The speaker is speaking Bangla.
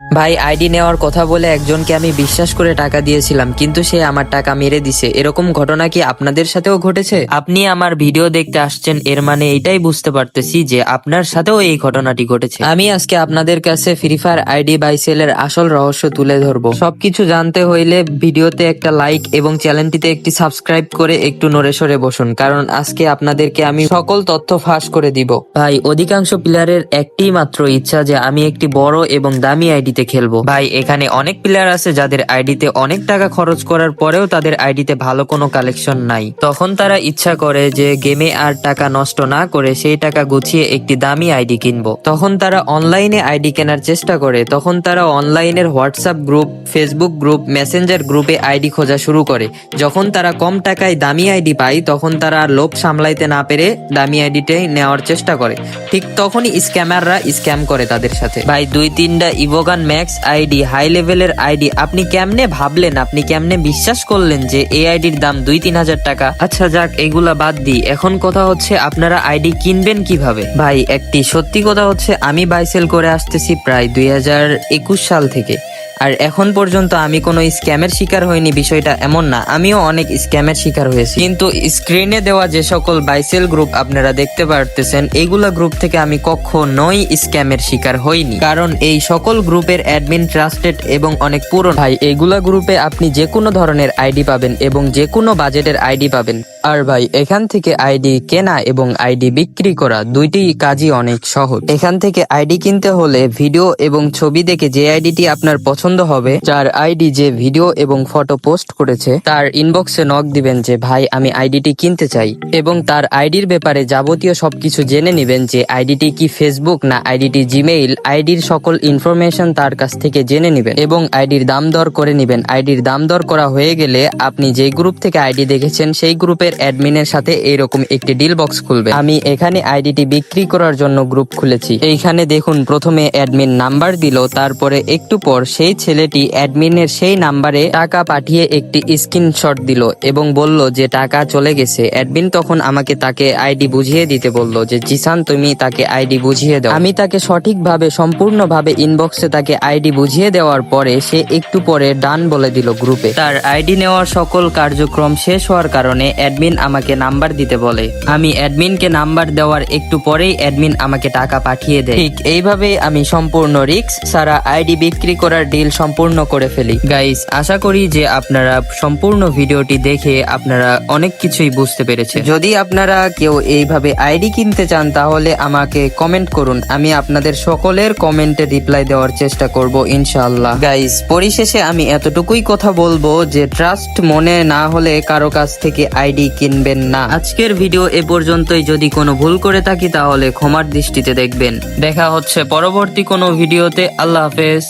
ভাই, আইডি নেওয়ার কথা বলে একজনকে আমি বিশ্বাস করে টাকা দিয়েছিলাম, কিন্তু সে আমার টাকা মেরে দিছে। এরকম ঘটনা কি আপনাদের সাথেও ঘটেছে? আপনি আমার ভিডিও দেখতে আসছেন, এর মানে এটাই বুঝতে পারতেছি যে আপনার সাথেও এই ঘটনাটি ঘটেছে। আমি আজকে আপনাদের কাছে ফ্রি ফায়ার আইডি বাইসেলের আসল রহস্য তুলে ধরবো। সবকিছু জানতে হইলে ভিডিওতে একটা লাইক এবং চ্যানেলটিতে একটি সাবস্ক্রাইব করে একটু নড়ে সরে বসুন, কারণ আজকে আপনাদেরকে আমি সকল তথ্য ফাঁস করে দিব। ভাই, অধিকাংশ প্লেয়ারের একটি মাত্র ইচ্ছা যে আমি একটি বড় এবং দামি আইডিতে খেলব। ভাই, এখানে অনেক প্লেয়ার আছে যাদের আইডিতে অনেক টাকা খরচ করার পরেও তাদের আইডিতে ভালো কোনো কালেকশন নাই। তখন তারা ইচ্ছা করে যে গেমে আর টাকা নষ্ট না করে সেই টাকা গুছিয়ে একটি দামি আইডি কিনবো। তখন তারা অনলাইনে আইডি কেনার চেষ্টা করে। তখন তারা অনলাইনের WhatsApp group Facebook group Messenger গ্রুপে আইডি খোঁজা শুরু করে। যখন তারা কম টাকায় দামি আইডি পায়, তখন তারা আর লোভ সামলাইতে না পেরে দামি আইডিটাই নেওয়ার চেষ্টা করে। ঠিক তখনই স্ক্যামাররা স্ক্যাম করে তাদের সাথে। ভাই দুই তিনটা ইভোগান ম্যাক্স আইডি হাই লেভেলের আইডি আপনি কেমনে ভাবলেন? আপনি কেমনে বিশ্বাস করলেন যে এই আইডির দাম দুই, তিন হাজার টাকা? আচ্ছা যাক, এগুলা বাদ দিই। এখন কথা হচ্ছে, আপনারা আইডি কিনবেন কীভাবে? ভাই, একটি সত্যি কথা হচ্ছে, আমি বাইসেল করে আসতেছি প্রায় দুই হাজার একুশ সাল থেকে। আর এখন পর্যন্ত আমি কোনো স্ক্যামের শিকার হইনি, বিষয়টা এমন না। আমিও অনেক স্ক্যামের শিকার হয়েছি। কিন্তু স্ক্রিনে দেওয়া যে সকল বাইসেল গ্রুপ আপনারা দেখতে পারতেছেন, এগুলা গ্রুপ থেকে আমি কখনোই স্ক্যামের শিকার হইনি। কারণ এই সকল গ্রুপের অ্যাডমিন ট্রাস্টেড এবং অনেক পুরনো ভাই, এগুলা গ্রুপে আপনি যে কোনো ধরনের আইডি পাবেন এবং যে কোনো বাজেটের আইডি পাবেন। আর ভাই, এখান থেকে আইডি কেনা এবং আইডি বিক্রি করা দুইটি কাজই অনেক সহজ। এখান থেকে আইডি কিনতে হলে ভিডিও এবং ছবি দেখে যে আইডিটি আপনার পছন্দ হবে, যার আইডি যে ভিডিও এবং ফটো পোস্ট করেছে, তার ইনবক্সে নক দিবেন যে, ভাই, আমি আইডিটি কিনতে চাই। এবং তার আইডির ব্যাপারে যাবতীয় সবকিছু জেনে নেবেন যে, আইডিটি কি ফেসবুক না আইডিটি জিমেইল, আইডির সকল ইনফরমেশন তার কাছ থেকে জেনে নেবেন এবং আইডির দাম দর করে নেবেন। আইডির দাম দর করা হয়ে গেলে আপনি যে গ্রুপ থেকে আইডি দেখেছেন, সেই গ্রুপের অ্যাডমিনের সাথে এরকম একটি ডিল বক্স খুলবে। আমি এখানে আইডিটি বিক্রি করার জন্য গ্রুপ খুলেছি। এইখানে দেখুন, প্রথমে অ্যাডমিন নাম্বার দিল, তারপরে একটু পর সেই ছেলেটি অ্যাডমিনের সেই নাম্বারে টাকা পাঠিয়ে একটি স্ক্রিনশট দিল এবং বলল যে টাকা চলে গেছে। অ্যাডমিন তখন আমাকে তাকে আইডি বুঝিয়ে দিতে বলল যে, জিসান, তুমি তাকে আইডি বুঝিয়ে দাও। আমি তাকে সঠিকভাবে, সম্পূর্ণভাবে ইনবক্সে তাকে আইডি বুঝিয়ে দেওয়ার পরে সে একটু পরে ডান বলে দিল গ্রুপে তার আইডি নেওয়ার সকল কার্যক্রম শেষ হওয়ার কারণে অ্যাডমিন আমাকে নাম্বার দিতে বলে। আমি অ্যাডমিনকে নাম্বার দেওয়ার একটু পরেই অ্যাডমিন আমাকে টাকা পাঠিয়ে দেয়। ঠিক এইভাবে আমি সম্পূর্ণ রিক্স সারা আইডি বিক্রি করার ডিল সম্পূর্ণ করে ফেলি। গাইস, আশা করি যে আপনারা সম্পূর্ণ ভিডিওটি দেখে আপনারা অনেক কিছুই বুঝতে পেরেছে যদি আপনারা কেউ এইভাবে আইডি কিনতে চান, তাহলে আমাকে কমেন্ট করুন। আমি আপনাদের সকলের কমেন্টে রিপ্লাই দেওয়ার চেষ্টা করব, ইনশাআল্লাহ। গাইস, পরিশেষে আমি এতটুকুই কথা বলব যে, ট্রাস্ট মনে না হলে কারও কাছ থেকে আইডি কিনবেন না। আজকের ভিডিও এ পর্যন্তই। যদি কোনো ভুল করে থাকি তাহলে ক্ষমার দৃষ্টিতে দেখবেন। দেখা হচ্ছে পরবর্তী কোনো ভিডিওতে। আল্লাহ হাফেজ।